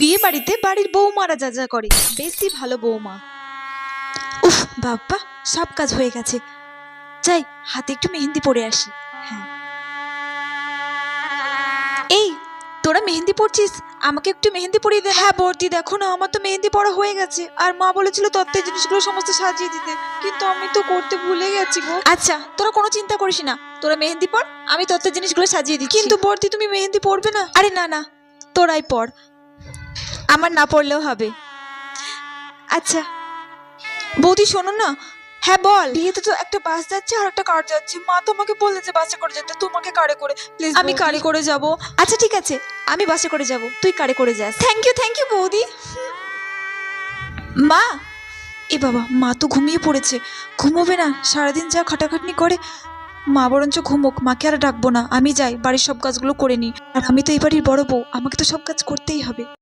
বিয়ে বাড়িতে বাড়ির বৌমারা যা যা করে। বেশি ভালো বৌমা উফ বাবা সব কাজ হয়ে গেছে। যাই হাতে একটু মেহেন্দি পরে আসি। হ্যাঁ। এই তোরা মেহেন্দি পড়ছিস আমাকে একটু মেহেন্দি পরিয়ে দে হ্যাঁ বর্দি দেখো না আমার তো মেহেন্দি পড়া হয়ে গেছে। আর মা বলেছিল তত্ত্বের জিনিসগুলো সমস্ত সাজিয়ে দিতে। কিন্তু আমি তো করতে ভুলে গেছি গো। আচ্ছা তোরা কোনো চিন্তা করিস না। তোরা মেহেন্দি পর আমি তত্ত্বের জিনিসগুলো সাজিয়ে দিই কিন্তু বর্দি তুমি মেহেন্দি পড়বে না। আরে না না তোরাই পড় আমার না পড়লেও হবে। আচ্ছা বৌদি শোনো না। হ্যাঁ বল। বিয়েতে তো একটা বাস যাচ্ছে আর একটা কার যাচ্ছে মা তোমাকে বললে যে বাসে করে যেতে তোমাকে কারে করে? প্লিজ আমি কারে করে যাব? আচ্ছা ঠিক আছে। আমি বাসে করে যাব। তুই কারে করে যাস? থ্যাংক ইউ থ্যাংক ইউ বৌদি। মা! এ বাবা মা তো ঘুমিয়ে পড়েছে। ঘুমোবে না সারাদিন যা খাটাখাটনি করে মা বরঞ্চ ঘুমোক মাকে আর ডাকবো না। আমি যাই বাড়ির সব কাজগুলো করে নিই। আর আমি তো এই বাড়ির বড় বউ আমাকে তো সব কাজ করতেই হবে।